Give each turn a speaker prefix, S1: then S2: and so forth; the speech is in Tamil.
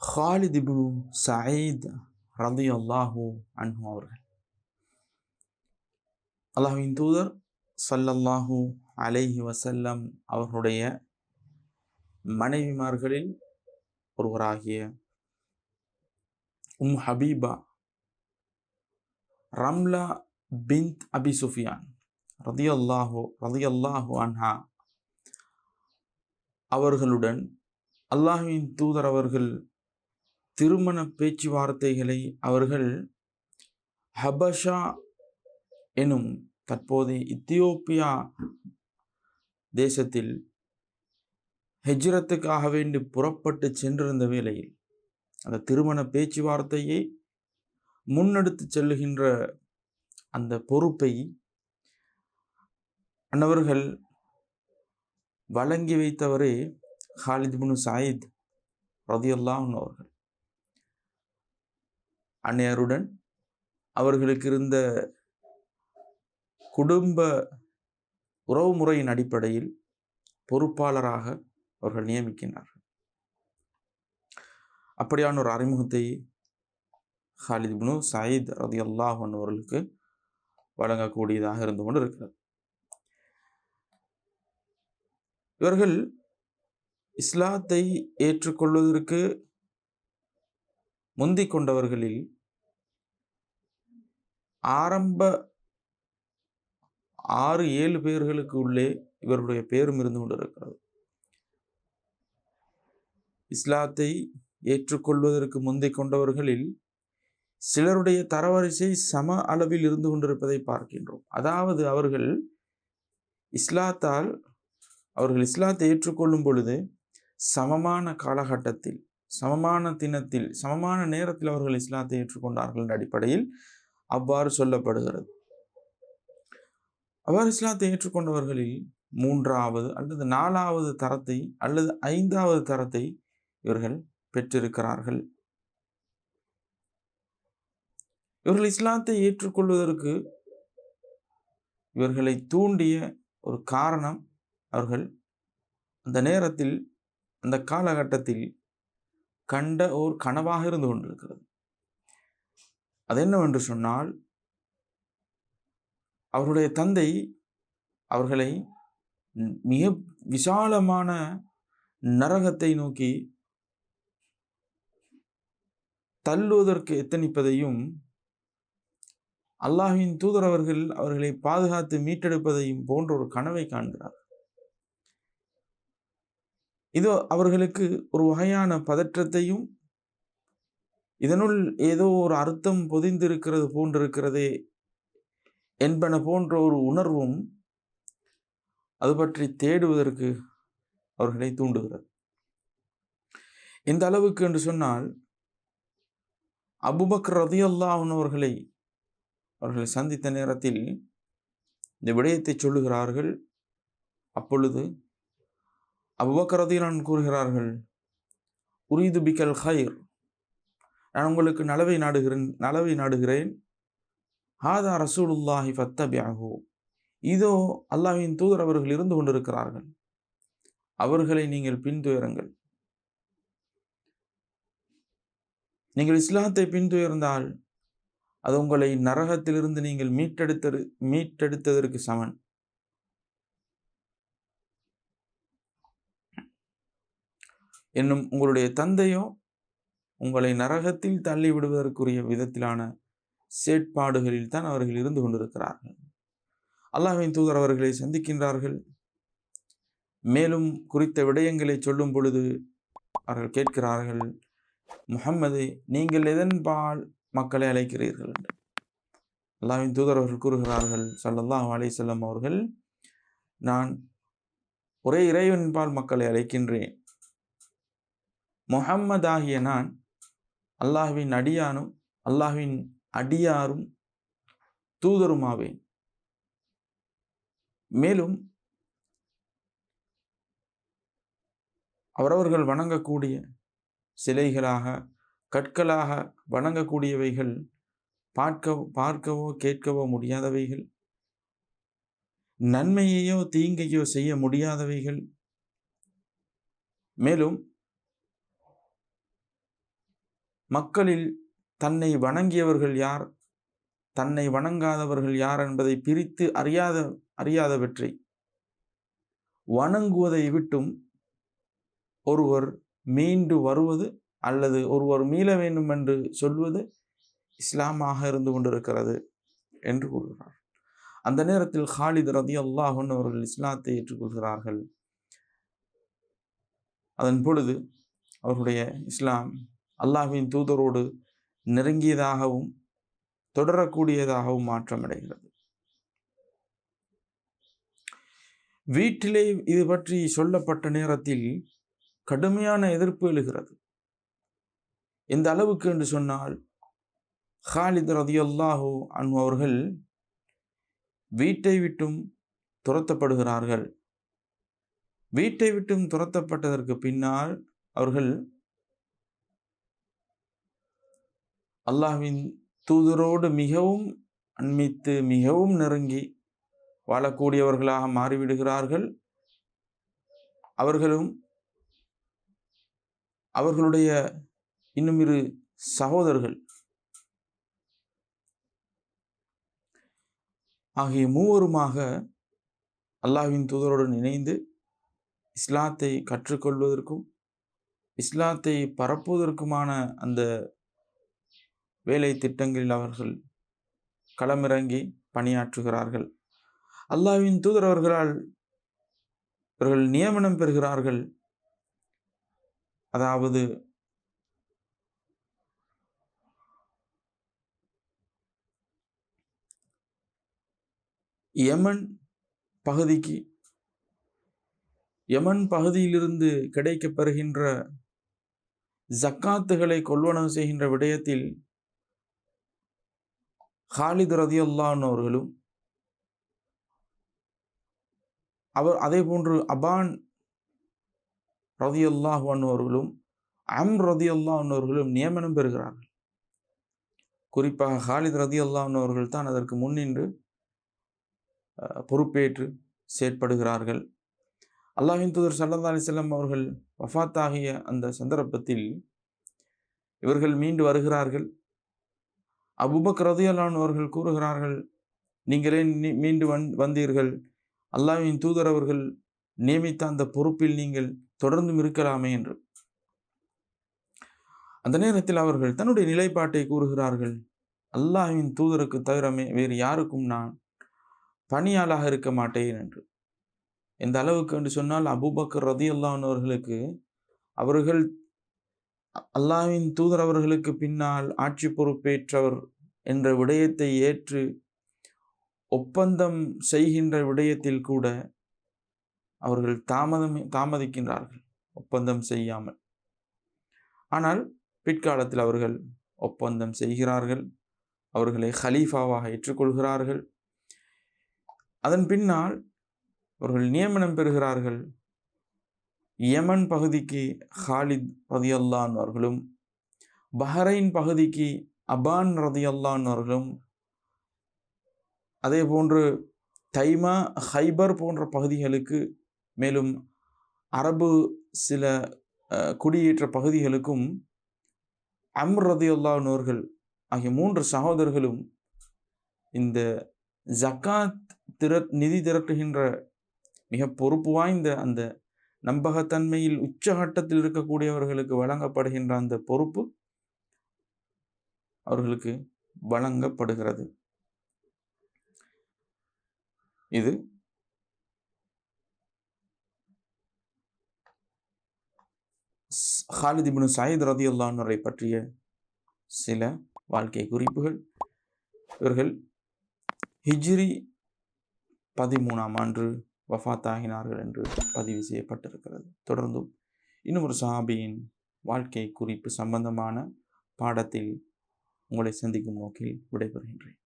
S1: ஹாலித் இப்னு சயீத் ரதி அல்லாஹூ அன்ஹு அவர்கள் அல்லாஹுவின் தூதர் ஸல்லல்லாஹு அலைஹி வசல்லம் அவர்களுடைய மனைவிமார்களில் ஒருவராகிய உம் ஹபீபா ரம்லா பின் அபி சுஃபியான் ரதியல்லாஹு ரதியல்லாஹோ அன்ஹா அவர்களுடன் அல்லாஹுவின் தூதர் அவர்கள் திருமண பேச்சுவார்த்தைகளை அவர்கள் ஹபஷா எனும் தற்போதைய இத்தியோப்பியா தேசத்தில் ஹெஜ்ரத்துக்காக வேண்டி புறப்பட்டு சென்றிருந்த வேளையில் அந்த திருமண பேச்சுவார்த்தையை முன்னெடுத்து செல்லுகின்ற அந்த பொறுப்பை அன்னவர்கள் வழங்கி வைத்தவரே ஹாலித் பின் சாயித் ரதியுல்லாஹன் அவர்கள். அன்னையருடன் அவர்களுக்கு இருந்த குடும்ப உறவுமுறையின் அடிப்படையில் பொறுப்பாளராக அவர்கள் நியமிக்கின்றார்கள். அப்படியான ஒரு அறிமுகத்தை ஹாலித் பினு சயீத் ரதி அல்லாஹன் அவர்களுக்கு வழங்கக்கூடியதாக இருந்து கொண்டு இருக்கிறது இவர்கள் இஸ்லாத்தை ஏற்றுக்கொள்வதற்கு முந்திக் கொண்டவர்களில் ஆரம்ப ஆறு ஏழு பேர்களுக்கு உள்ளே இவருடைய பேரும் இருந்து கொண்டிருக்கிறது. இஸ்லாத்தை ஏற்றுக்கொள்வதற்கு முந்தை கொண்டவர்களில் சிலருடைய தரவரிசை சம அளவில் இருந்து கொண்டிருப்பதை பார்க்கின்றோம். அதாவது அவர்கள் இஸ்லாத்தால் அவர்கள் இஸ்லாத்தை ஏற்றுக்கொள்ளும் பொழுது சமமான காலகட்டத்தில் சமமான தினத்தில் சமமான நேரத்தில் அவர்கள் இஸ்லாத்தை ஏற்றுக்கொண்டார்கள் என்ற அடிப்படையில் அவ்வாறு சொல்லப்படுகிறது. அவ்வாறு இஸ்லாத்தை ஏற்றுக்கொண்டவர்களில் மூன்றாவது அல்லது நாலாவது தரத்தை அல்லது ஐந்தாவது தரத்தை இவர்கள் பெற்றிருக்கிறார்கள். இவர்கள் இஸ்லாத்தை ஏற்றுக்கொள்வதற்கு இவர்களை தூண்டிய ஒரு காரணம் அவர்கள் அந்த நேரத்தில் அந்த காலகட்டத்தில் கண்ட ஓர் கனவாக இருந்து கொண்டிருக்கிறது. அது என்னவென்று சொன்னால் அவருடைய தந்தை அவர்களை மிக விசாலமான நரகத்தை நோக்கி தள்ளுவதற்கு எத்தனிப்பதையும் அல்லாஹின் தூதர் அவர்கள் அவர்களை பாதுகாத்து மீட்டெடுப்பதையும் போன்ற ஒரு கனவை காண்கிறார். இது அவர்களுக்கு ஒரு வகையான பதற்றத்தையும் இதனுள் ஏதோ ஒரு அர்த்தம் பொதிந்திருக்கிறது போன்றிருக்கிறதே என்பன போன்ற ஒரு உணர்வும் அது பற்றி தேடுவதற்கு அவர்களை தூண்டுகிறது. இந்த அளவுக்கு என்று சொன்னால் அபுபக் ரதியல்லாஹன் அவர்களை அவர்களை சந்தித்த நேரத்தில் இந்த விடயத்தை சொல்லுகிறார்கள். அப்பொழுது அபுபக் ரதியலான் கூறுகிறார்கள் உரீது பிக்கல் ஹைர் நான் உங்களுக்கு நலவை நாடுகிறேன் நலவை நாடுகிறேன். ஹாதா ரசூலுல்லாஹி ஃபத்தபியாகோ இதோ அல்லாஹின் தூதர் அவர்கள் இருந்து கொண்டிருக்கிறார்கள். அவர்களை நீங்கள் பின்துயருங்கள். நீங்கள் இஸ்லாத்தை பின்துயர்ந்தால் அது உங்களை நரகத்திலிருந்து நீங்கள் மீட்டெடுத்தது மீட்டெடுத்ததற்கு சமன். என்னும் உங்களுடைய தந்தையோ உங்களை நரகத்தில் தள்ளி விடுவதற்குரிய விதத்திலான செயற்பாடுகளில் தான் அவர்கள் இருந்து கொண்டிருக்கிறார்கள். அல்லாஹின் தூதர் அவர்களை சந்திக்கின்றார்கள். மேலும் குறித்த விடயங்களை சொல்லும் பொழுது அவர்கள் கேட்கிறார்கள் முகம்மது நீங்கள் எதன்பால் மக்களை அழைக்கிறீர்கள்? அல்லாவின் தூதர் அவர்கள் கூறுகிறார்கள் சல்லல்லாஹ் அலை செல்லம் அவர்கள் நான் ஒரே இறைவன்பால் மக்களை அழைக்கின்றேன். முகம்மதாகிய நான் அல்லாஹ்வின் அடியானும் அல்லாஹுவின் அடியாரும் தூதருமாவேன். மேலும் அவரவர்கள் வணங்கக்கூடிய சிலைகளாக கற்களாக வணங்கக்கூடியவைகள் பார்க்க பார்க்கவோ கேட்கவோ முடியாதவைகள் நன்மையையோ தீங்கையோ செய்ய முடியாதவைகள். மேலும் மக்களில் தன்னை வணங்கியவர்கள் யார்? தன்னை வணங்காதவர்கள் யார் என்பதை பிரித்து அறியாத அறியாதவற்றை. வணங்குவதை விட்டும் ஒருவர் மீண்டு வருவது அல்லது ஒருவர் மீள வேண்டும் என்று சொல்வது இஸ்லாமாக இருந்து கொண்டிருக்கிறது என்று கூறுகிறார். அந்த நேரத்தில் ஹாலித் ரதி அல்லாஹன் அவர்கள் இஸ்லாத்தை ஏற்றுக்கொள்கிறார்கள். அதன் பொழுது அவர்களுடைய இஸ்லாம் அல்லாஹ்வின் தூதரோடு நெருங்கியதாகவும் தொடரக்கூடியதாகவும் மாற்றமடைகிறது. வீட்டிலே இது பற்றி சொல்லப்பட்ட நேரத்தில் கடுமையான எதிர்ப்பு எழுகிறது. எந்த அளவுக்கு என்று சொன்னால் ஹாலித் ரதியல்லாஹூ அன் அவர்கள் வீட்டை விட்டும் துரத்தப்படுகிறார்கள். வீட்டை விட்டும் துரத்தப்பட்டதற்கு பின்னால் அவர்கள் அல்லாஹ்வின் தூதரோடு மிகவும் அண்மித்து மிகவும் நெருங்கி வாழக்கூடியவர்களாக மாறிவிடுகிறார்கள். அவர்களும் அவர்களுடைய இன்னும் இரு சகோதரர்கள் ஆகிய மூவருமாக அல்லாஹ்வின் தூதருடன் இணைந்து இஸ்லாத்தை கற்றுக்கொள்வதற்கும் இஸ்லாத்தை பரப்புவதற்குமான அந்த வேலை திட்டங்களில் அவர்கள் களமிறங்கி பணியாற்றுகிறார்கள். அல்லாஹ்வின் தூதர் அவர்களால் இவர்கள் நியமனம் பெறுகிறார்கள். அதாவது யமன் பகுதிக்கு யமன் பகுதியிலிருந்து கிடைக்கப்பெறுகின்ற ஜக்காத்துகளை கொள்வனம் செய்கின்ற விடயத்தில் ஹாலித் ரதியுல்லான் அவர்களும் அவர் அதே போன்று அபான் ரதியுல்லாஹான் அவர்களும் அம் ரதியுல்லான் அவர்களும் நியமனம் பெறுகிறார்கள். குறிப்பாக ஹாலித் ரதியுல்லான் அவர்கள் தான் அதற்கு முன்னின்று பொறுப்பேற்று செயற்படுகிறார்கள். அல்லாஹின் தூதர் சல்லா அலிசல்லாம் அவர்கள் வஃத்தாகிய அந்த சந்தர்ப்பத்தில் இவர்கள் மீண்டு வருகிறார்கள். அபுபக் ரதியல்லான் அவர்கள் கூறுகிறார்கள் நீங்களே மீண்டு வந் வந்தீர்கள். அல்லாவின் தூதர் அவர்கள் நியமித்த அந்த பொறுப்பில் நீங்கள் தொடர்ந்தும் இருக்கலாமே என்று. அந்த நேரத்தில் அவர்கள் தன்னுடைய நிலைப்பாட்டை கூறுகிறார்கள் அல்லாஹின் தூதருக்கு தவிரமே வேறு யாருக்கும் நான் பணியாளாக இருக்க மாட்டேன் என்று. எந்த அளவுக்கு என்று சொன்னால் அபுபக்கர் ரதி அல்லானவர்களுக்கு அவர்கள் அல்லாவின் தூதர் அவர்களுக்கு பின்னால் ஆட்சி பொறுப்பேற்றவர் என்ற விடயத்தை ஏற்று ஒப்பந்தம் செய்கின்ற விடயத்தில் கூட அவர்கள் தாமதம் தாமதிக்கின்றார்கள் ஒப்பந்தம் செய்யாமல். ஆனால் பிற்காலத்தில் அவர்கள் ஒப்பந்தம் செய்கிறார்கள் அவர்களை ஹலீஃபாவாக ஏற்றுக்கொள்கிறார்கள். அதன் பின்னால் அவர்கள் நியமனம் பெறுகிறார்கள். யமன் பகுதிக்கு ஹாலித் ரதியல்லான் அவர்களும் பஹரைன் பகுதிக்கு அபான் ரதியல்லான் அவர்களும் அதே போன்று தைமா ஹைபர் போன்ற பகுதிகளுக்கு மேலும் அரபு சில குடியேற்ற பகுதிகளுக்கும் அம்ர் ரதியுல்லான் அவர்கள் ஆகிய மூன்று சகோதரர்களும் இந்த ஜக்காத் திர நிதி திரட்டுகின்ற மிக பொறுப்பு வாய்ந்த அந்த நம்பகத்தன்மையில் உச்சகட்டத்தில் இருக்கக்கூடியவர்களுக்கு வழங்கப்படுகின்ற அந்த பொறுப்பு அவர்களுக்கு வழங்கப்படுகிறது. இது ஹாலித் இப்னு சாயித் ரதி அல்லான்வரை பற்றிய சில வாழ்க்கை குறிப்புகள். இவர்கள் ஹிஜ்ரி பதிமூணாம் ஆண்டு வஃத்தாகினார்கள் என்று பதிவு செய்யப்பட்டிருக்கிறது. தொடர்ந்தும் இன்னும் ஒரு சாபியின் வாழ்க்கை குறிப்பு சம்பந்தமான பாடத்தில் உங்களை சந்திக்கும் நோக்கில் விடைபெறுகின்றேன்.